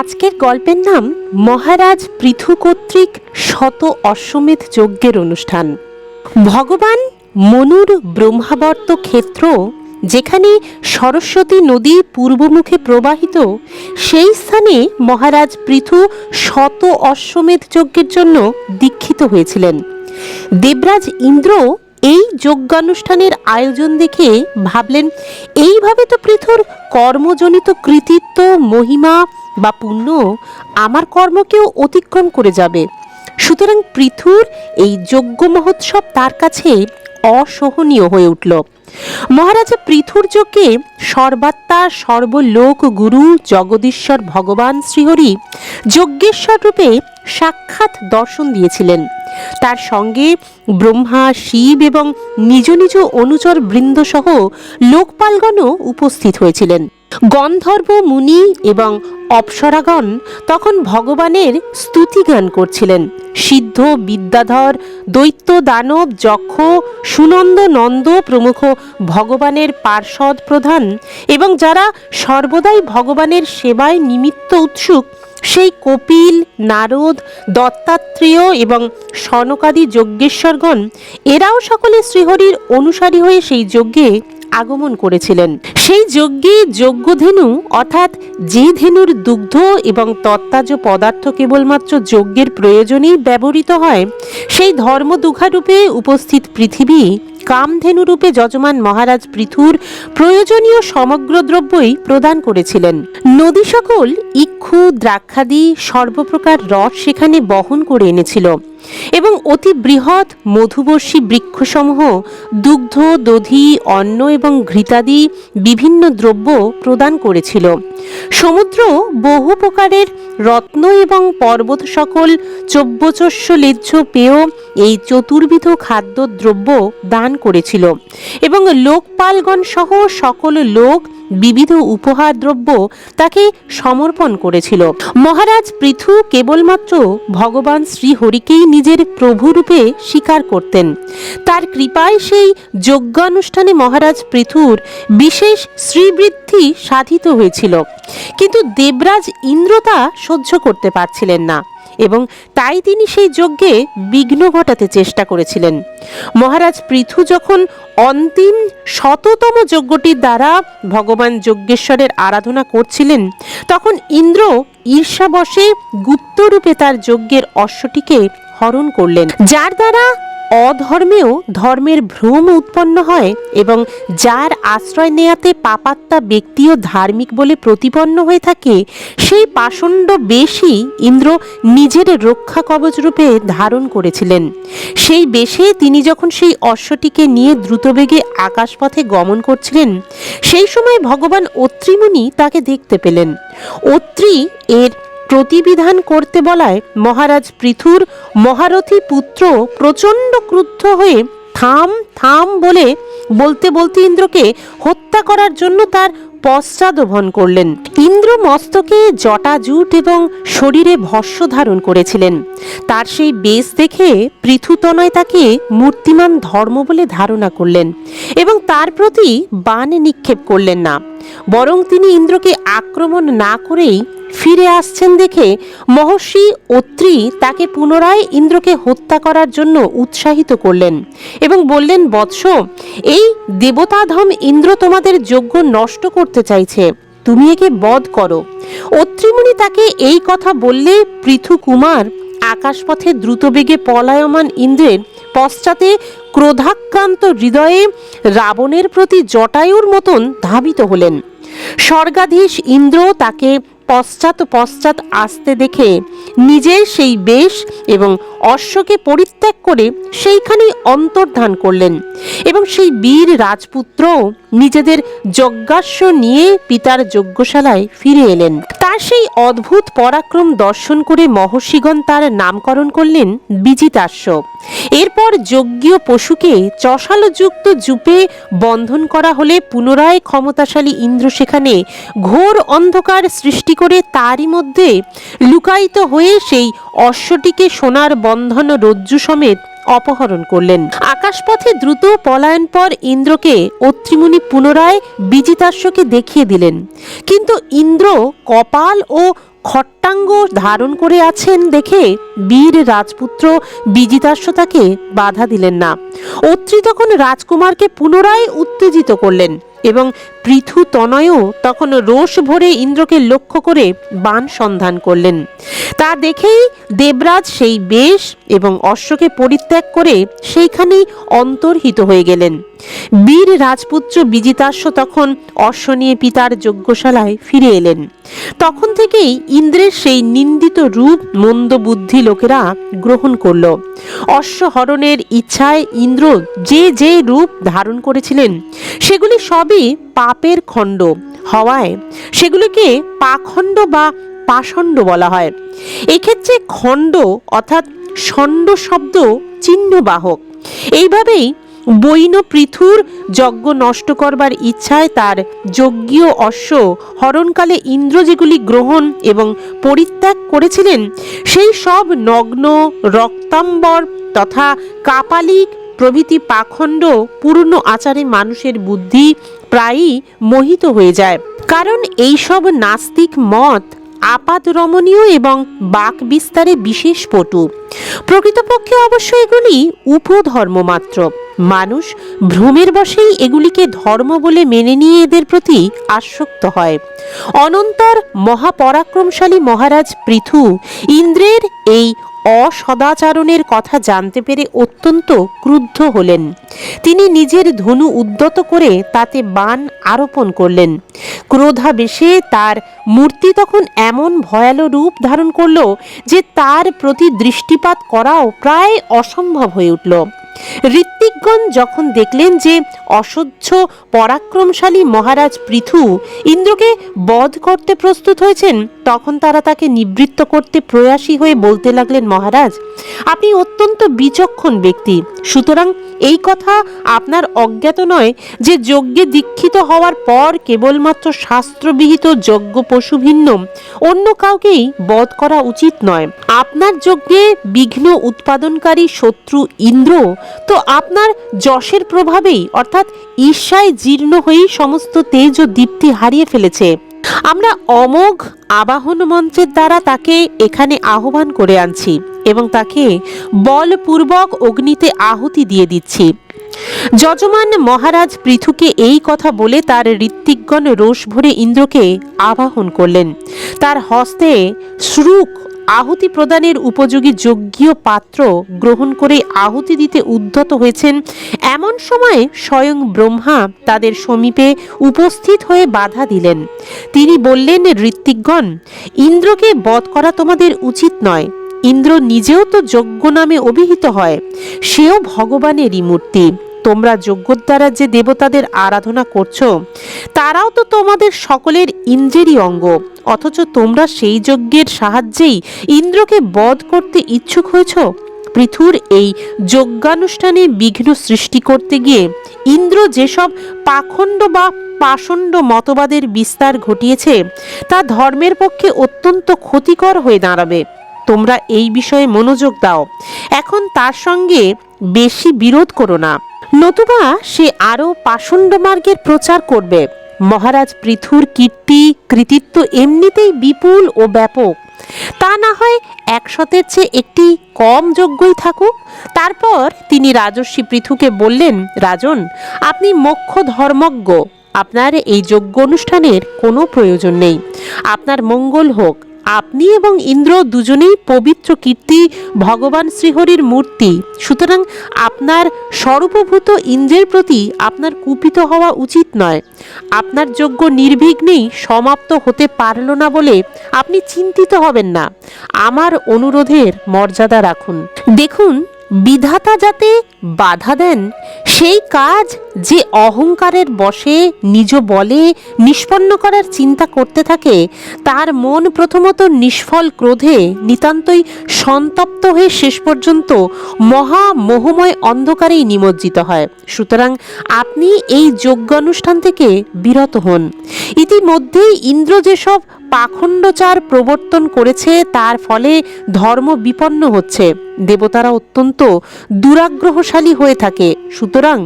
আজকের গল্পের নাম মহারাজ পৃথু কর্তৃক শত অশ্বমেধ যজ্ঞের অনুষ্ঠান। ভগবান মনুর ব্রহ্মাবর্ত ক্ষেত্র, যেখানে সরস্বতী নদী পূর্বমুখে প্রবাহিত, সেই স্থানে মহারাজ পৃথু শত অশ্বমেধ যজ্ঞের জন্য দীক্ষিত হয়েছিলেন। দেবরাজ ইন্দ্র এই যজ্ঞানুষ্ঠানের আয়োজন দেখে ভাবলেন, এইভাবে তো পৃথুর কর্মজনিত কৃতিত্ব, মহিমা বা পুণ্য আমার কর্মকেও অতিক্রম করে যাবে। সুতরাং পৃথুর এই যজ্ঞ মহোৎসব তার কাছে অসহনীয় হয়ে উঠল। মহারাজা পৃথুর্যকে সর্বাত্মা, সর্বলোক গুরু জগদীশ্বর ভগবান শ্রীহরি যজ্ঞেশ্বর রূপে সাক্ষাৎ দর্শন দিয়েছিলেন। তার সঙ্গে ব্রহ্মা, শিব এবং নিজ নিজ অনুচর বৃন্দসহ লোকপালগণও উপস্থিত হয়েছিলেন। গন্ধর্ব মুনি এবং অপ্সরাগণ তখন ভগবানের স্তুতিগান করছিলেন। সিদ্ধ, বিদ্যাধর, দৈত্য দানব, যক্ষ, সুনন্দ, নন্দ প্রমুখ ভগবানের পার্ষদ প্রধান এবং যারা সর্বদাই ভগবানের সেবায় নিমিত্ত উৎসুক, সেই কপিল, নারদ, দত্তাত্রেয় এবং সনকাদি যজ্ঞেশ্বরগণ, এরাও সকলে শ্রীহরির অনুসারী হয়ে সেই যজ্ঞে আগমন করেছিলেন। সেই যজ্ঞে যজ্ঞধেনু, অর্থাৎ যে ধেনুর দুগ্ধ এবং তত্তাজ পদার্থ কেবলমাত্র যজ্ঞের প্রয়োজনেই ব্যবহৃত হয়, সেই ধর্মদুঘারূপে উপস্থিত পৃথিবী কামধেনু রূপে যজমান মহারাজ পৃথুর প্রয়োজনীয় সমগ্র দ্রব্যই প্রদান করেছিলেন। নদী সকল, ইক্ষু, দ্রাক্ষাদি সর্বপ্রকার রস সেখানে বহন করে এনেছিল। এবং অতি বৃহৎ মধুবর্ষী বৃক্ষসমূহ, দুগ্ধ, দধি, অন্ন এবং ঘৃতাদি বিভিন্ন দ্রব্য প্রদান করেছিল। সমুদ্র বহু প্রকারের রত্ন এবং পর্বত সকল চব্যচস্য লেজ্জ পেয় এই চতুর্বিধ খাদ্যদ্রব্য দান করেছিল এবং লোকপালগণ সহ সকল লোক বিবিধ উপহার দ্রব্য তাকে সমর্পণ করেছিল। মহারাজ পৃথু কেবলমাত্র ভগবান শ্রীহরিকেই নিজের প্রভুরূপে স্বীকার করতেন। তার কৃপায় সেই যজ্ঞানুষ্ঠানে মহারাজ পৃথুর বিশেষ শ্রীবৃদ্ধি সাধিত হয়েছিল। কিন্তু দেবরাজ ইন্দ্র তা সহ্য করতে পারছিলেন না। এবং তাই তিনি সেই যজ্ঞে বিঘ্ন ঘটাতে চেষ্টা করেছিলেন। মহারাজ পৃথু যখন অন্তিম শততম যজ্ঞটির দ্বারা ভগবান যজ্ঞেশ্বরের আরাধনা করছিলেন, তখন ইন্দ্র ঈর্ষাবশে গুপ্তরূপে তার যজ্ঞের অশ্বটিকে হরণ করলেন, যার দ্বারা অধর্মেও ধর্মের ভ্রম উৎপন্ন হয় এবং যার আশ্রয় নেয়াতে পাপাত্মা ব্যক্তিও ধার্মিক বলে প্রতিপন্ন হয়ে থাকে, সেই পাষণ্ড বেশই ইন্দ্র নিজের রক্ষা কবচ রূপে ধারণ করেছিলেন। সেই বেশে তিনি যখন সেই অশ্বটিকে নিয়ে দ্রুতবেগে আকাশপথে গমন করছিলেন, সেই সময় ভগবান অত্রিমুনি তাকে দেখতে পেলেন। অত্রি এর প্রতিবিধান করতে বলায় মহারাজ পৃথুর মহারথী পুত্র প্রচণ্ড ক্রুদ্ধ হয়ে থাম থাম বলে বলতে বলতে ইন্দ্রকে হত্যা করার জন্য তার পশ্চাদভন করলেন। ইন্দ্র মস্তকে জটাজুট এবং শরীরে ভস্য ধারণ করেছিলেন। তার সেই বেশ দেখে পৃথুতনয় তাকে মূর্তিমান ধর্ম বলে ধারণা করলেন এবং তার প্রতি বান নিক্ষেপ করলেন না। বরং তিনি ইন্দ্রকে আক্রমণ না করেই ফিরে আসছেন দেখে মহর্ষি অত্রি তাকে পুনরায় ইন্দ্রকে হত্যা করার জন্য উৎসাহিত করলেন এবং বললেন, বৎস, এই দেবতাধম ইন্দ্র তোমাদের যজ্ঞ নষ্ট করতে চাইছে। তুমি একে বধ করো। অত্রিমুনি তাকে এই কথা বললে পৃথু কুমার আকাশপথে দ্রুতবেগে পলায়মান ইন্দ্রের পশ্চাতে ক্রোধাক্রান্ত হৃদয়ে রাবণের প্রতি জটায়ুর মতন ধাবিত হলেন। স্বর্গাধীশ ইন্দ্র তাকে পশ্চাৎ পশ্চাৎ আসতে দেখে নিজের সেই বেশ এবং অশ্বকে পরিত্যাগ করে সেইখানেই অন্তর্ধান করলেন এবং সেই বীর রাজপুত্র নিজেদের যজ্ঞাস্য নিয়ে পিতার যজ্ঞশালায় ফিরে এলেন। তার সেই অদ্ভুত পরাক্রম দর্শন করে মহর্ষিগণ তার নামকরণ করলেন বিজিতাস্য। এরপর যজ্ঞীয় পশুকে চষালযুক্ত জুপে বন্ধন করা হলে পুনরায় ক্ষমতাশালী ইন্দ্র সেখানে ঘোর অন্ধকার সৃষ্টি করে তারই মধ্যে লুকায়িত হয়ে সেই অশ্বটিকে সোনার বন্ধন রজ্জু সমেত অপহরণ করলেন। আকাশপথে দ্রুত পলায়ন পর ইন্দ্রকে অত্রিমুনি পুনরায় বিজিতাশ্বকে দেখিয়ে দিলেন। কিন্তু ইন্দ্র কপাল ও খট্টাঙ্গ ধারণ করে আছেন দেখে বীর রাজপুত্র বিজিতাস্য তাকে বাধা দিলেন না। অত্রি তখন রাজকুমারকে পুনরায় উত্তেজিত করলেন। এবং পৃথু তনয়ও তখন রোষ ভরে ইন্দ্রকে লক্ষ্য করে বান সন্ধান করলেন। তা দেখেই দেবরাজ সেই বেশ এবং অশ্বকে পরিত্যাগ করে সেইখানেই অন্তর্হিত হয়ে গেলেন। বীর রাজপুত্র বিজিতাস্য তখন অশ্ব নিয়ে পিতার যজ্ঞশালায় ফিরে এলেন। তখন থেকেই ইন্দ্রের সেই নিন্দিত রূপ মন্দ বুদ্ধি লোকেরা গ্রহণ করল। অশ্বহরণের ইচ্ছায় ইন্দ্র যে যে রূপ ধারণ করেছিলেন, সেগুলি সবই পাপের খণ্ড হওয়ায় সেগুলিকে পাখণ্ড বা পাষণ্ড বলা হয়। এক্ষেত্রে খণ্ড অর্থাৎ ষণ্ড শব্দ চিহ্নবাহক। এইভাবেই বৈন পৃথুর যজ্ঞ নষ্ট করবার ইচ্ছায় তার যজ্ঞীয় অশ্ব হরণকালে ইন্দ্র যেগুলি গ্রহণ এবং পরিত্যাগ করেছিলেন, সেই সব নগ্ন, রক্তাম্বর তথা কাপালিক প্রভৃতি পাখণ্ড পূর্ণ আচারে মানুষের বুদ্ধি প্রায়ই মোহিত হয়ে যায়। কারণ এইসব নাস্তিক মত আপাত রমণীয় এবং বাক বিস্তারে বিশেষ পটু। প্রকৃতপক্ষে অবশ্য এগুলি উপধর্ম মাত্র মানুষ ভ্রমের বশেই এগুলিকে ধর্ম বলে মেনে নিয়ে এদের প্রতি আসক্ত হয়। অনন্তর মহাপরাক্রমশালী মহারাজ পৃথু ইন্দ্রের এই অসদাচারণের কথা জানতে পেরে অত্যন্ত ক্রুদ্ধ হলেন। তিনি নিজের ধনু উদ্যত করে তাতে বান আরোপণ করলেন। ক্রোধাবেশে তার মূর্তি তখন এমন ভয়াল রূপ ধারণ করল যে তার প্রতি দৃষ্টিপাত করাও প্রায় অসম্ভব হয়ে উঠল। ঋত্বিকগণ যখন দেখলেন যে অসহ্য পরাক্রমশালী মহারাজ পৃথু ইন্দ্রকে বধ করতে প্রস্তুত হয়েছেন, তখন তারা তাকে নিবৃত্ত করতে প্রয়াসী হয়ে বলতে লাগলেন, মহারাজ, আপনি অত্যন্ত বিচক্ষণ ব্যক্তি। সুতরাং এই কথা আপনার অজ্ঞাত নয় যে যজ্ঞে দীক্ষিত হওয়ার পর কেবলমাত্র শাস্ত্রবিহিত যজ্ঞ পশু ভিন্ন, অন্য কাউকেই বধ করা উচিত নয়। আপনার যজ্ঞে বিঘ্ন উৎপাদনকারী শত্রু ইন্দ্র তো আপনার যশের প্রভাবেই, অর্থাৎ ঈর্ষায় জীর্ণ হয়েই সমস্ত তেজ ও দীপ্তি হারিয়ে ফেলেছে। আমরা অমোঘ আবাহন মঞ্চের দ্বারা তাকে এখানে আহ্বান করে আনছি এবং তাকে বলপূর্বক অগ্নিতে আহুতি দিয়ে দিচ্ছি। যজমান মহারাজ পৃথুকে এই কথা বলে তার ঋত্বিকগণ রোষ ভরে ইন্দ্রকে আবাহন করলেন। তার হস্তে শ্রুক আহুতি প্রদানের উপযোগী যজ্ঞীয় পাত্র গ্রহণ করে আহুতি দিতে উদ্ধত হয়েছেন। এমন সময়ে স্বয়ং ব্রহ্মা তাদের সমীপে উপস্থিত হয়ে বাধা দিলেন। তিনি বললেন, ঋত্বিকগণ, ইন্দ্রকে বধ করা তোমাদের উচিত নয়। ইন্দ্র নিজেও তো যজ্ঞ নামে অভিহিত হয়, সেও ভগবানেরই মূর্তি। তোমরা যজ্ঞর দ্বারা যে দেবতাদের আরাধনা করছ, তারাও তো তোমাদের সকলের ইন্দ্রেরই অঙ্গ। অথচ তোমরা সেই যজ্ঞের সাহায্যেই ইন্দ্রকে বধ করতে ইচ্ছুক হয়েছ? পৃথুর এই যজ্ঞানুষ্ঠানে বিঘ্ন সৃষ্টি করতে গিয়ে ইন্দ্র যেসব পাখণ্ড বা পাষণ্ড মতবাদের বিস্তার ঘটিয়েছে, তা ধর্মের পক্ষে অত্যন্ত ক্ষতিকর হয়ে দাঁড়াবে। তোমরা এই বিষয়ে মনোযোগ দাও। এখন তার সঙ্গে বেশি বিরোধ করো না। নতুবা সে আরও পাষণ্ড মার্গের প্রচার করবে। মহারাজ পৃথুর কীর্তি, কৃতিত্ব এমনিতেই বিপুল ও ব্যাপক। তা না হয় একশতের চেয়ে একটি কম যোগ্যই থাকুক। তারপর তিনি রাজস্বী পৃথুকে বললেন, রাজন, আপনি মোক্ষ ধর্মজ্ঞ। আপনার এই যজ্ঞ অনুষ্ঠানের কোনো প্রয়োজন নেই। আপনার মঙ্গল হোক। আপনি এবং ইন্দ্র দুজনেই পবিত্র কীর্তি, ভগবান শ্রীহরির মূর্তি। সুতরাং আপনার স্বরূপভূত ইন্দ্রের প্রতি আপনার কুপিত হওয়া উচিত নয়। আপনার যোগ্য নির্বিঘ্নেই সমাপ্ত হতে পারল না বলে আপনি চিন্তিত হবেন না। আমার অনুরোধের মর্যাদা রাখুন। দেখুন বিধাতা যাতে বাধা দেন, সেই কাজ যে অহংকারের বশে নিজ বলে নিষ্পন্ন করার চিন্তা করতে থাকে, তার মন প্রথমত নিষ্ফল ক্রোধে, নিতান্তই সন্তপ্ত হয়ে শেষ পর্যন্ত মহা মোহময় অন্ধকারেই নিমজ্জিত হয়। সুতরাং আপনি এই যজ্ঞানুষ্ঠান থেকে বিরত হন। ইতিমধ্যেই ইন্দ্র যেসব পাখণ্ডচার প্রবর্তন করেছে, তার ফলে ধর্ম বিপন্ন হচ্ছে। দেবতারা অত্যন্ত দুরাগ্রহশালী হয়ে থাকে। সুতরাং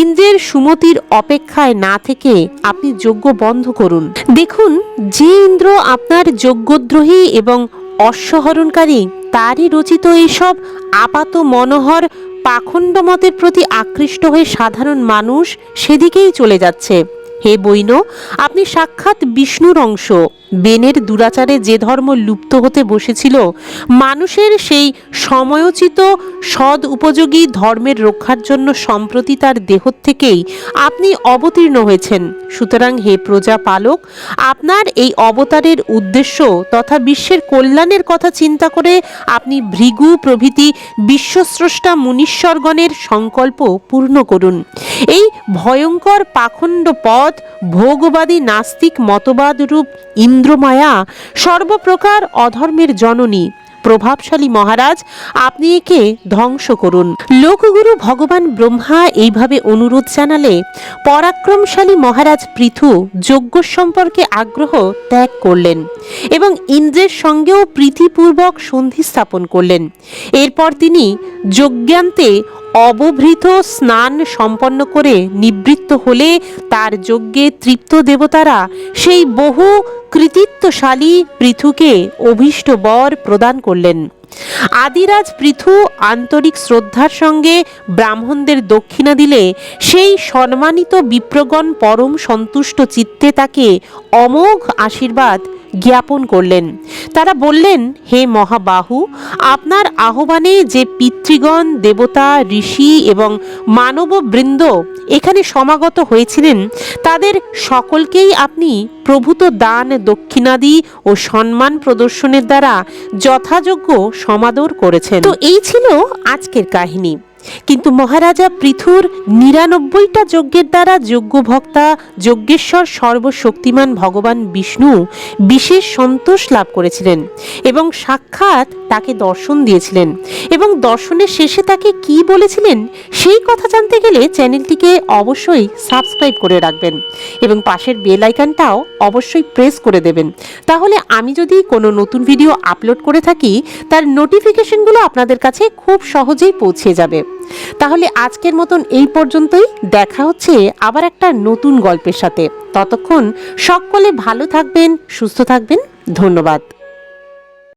ইন্দ্রের সুমতির অপেক্ষায় না থেকে আপনি যজ্ঞ বন্ধ করুন। দেখুন, যে ইন্দ্র আপনার যজ্ঞদ্রোহী এবং অশ্বহরণকারী তারই রচিত এইসব আপাত মনোহর পাখণ্ড মতের প্রতি আকৃষ্ট হয়ে সাধারণ মানুষ সেদিকেই চলে যাচ্ছে। হে বৈন, আপনি সাক্ষাৎ বিষ্ণুর অংশ। বেনের দুরাচারে যে ধর্ম লুপ্ত হতে বসেছিল, মানুষের সেই সময়োচিত সদ উপযোগী ধর্মের রক্ষার জন্য সম্প্রতি তার দেহ থেকেই আপনি অবতীর্ণ হয়েছেন। সুতরাং হে প্রজা পালক আপনার এই অবতারের উদ্দেশ্য তথা বিশ্বের কল্যাণের কথা চিন্তা করে আপনি ভৃগু প্রভৃতি বিশ্বস্রষ্টা মুনীশ্বরগণের সংকল্প পূর্ণ করুন। এই ভয়ঙ্কর পাখণ্ড ভোগবাদী নাস্তিক মতবাদ রূপ ইন্দ্রমায়া সর্বপ্রকার অধর্মের জননী। প্রভাবশালী মহারাজ, আপনি একে ধ্বংস করুন। লোকগুরু ভগবান ব্রহ্মা এইভাবে অনুরোধ জানালে, পরাক্রমশালী মহারাজ পৃথু যজ্ঞ সম্পর্কে আগ্রহ ত্যাগ করলেন এবং ইন্দ্রের সঙ্গেও প্রীতিপূর্বক সন্ধি স্থাপন করলেন। এরপর তিনি যজ্ঞান্তে অবভৃত স্নান সম্পন্ন করে নিবৃত্ত হলে তার যজ্ঞে তৃপ্ত দেবতারা সেই বহু কৃতিত্বশালী পৃথুকে অভীষ্ট বর প্রদান করলেন। আদিরাজ পৃথু আন্তরিক শ্রদ্ধার সঙ্গে ব্রাহ্মণদের দক্ষিণা দিলে সেই সম্মানিত বিপ্রগণ পরম সন্তুষ্ট চিত্তে তাকে অমোঘ আশীর্বাদ জ্ঞাপন করলেন। তারা বললেন, হে মহাবাহু, আপনার আহ্বানে যে পিতৃগণ, দেবতা, ঋষি এবং মানববৃন্দ এখানে সমাগত হয়েছিলেন, তাদের সকলকেই আপনি প্রভূত দান, দক্ষিণাদি ও সম্মান প্রদর্শনের দ্বারা যথাযোগ্য সমাদর করেছেন। তো এই ছিল আজকের কাহিনী। কিন্তু মহারাজা পৃথুর নিরানব্বইটা যজ্ঞের দ্বারা যজ্ঞ ভক্তা, যজ্ঞেশ্বর সর্বশক্তিমান ভগবান বিষ্ণু বিশেষ সন্তোষ লাভ করেছিলেন এবং সাক্ষাৎ তাকে দর্শন দিয়েছিলেন এবং দর্শনের শেষে তাকে কি বলেছিলেন সেই কথা জানতে গেলে চ্যানেলটিকে অবশ্যই সাবস্ক্রাইব করে রাখবেন এবং পাশের বেল আইকনটাও অবশ্যই প্রেস করে দেবেন। তাহলে আমি যদি কোনো নতুন ভিডিও আপলোড করে থাকি, তার নোটিফিকেশনগুলো আপনাদের কাছে খুব সহজেই পৌঁছে যাবে। তাহলে আজকের মতন এই পর্যন্তই। দেখা হচ্ছে আবার একটা নতুন গল্পের সাথে। ততক্ষণ সকলে ভালো থাকবেন, সুস্থ থাকবেন। ধন্যবাদ।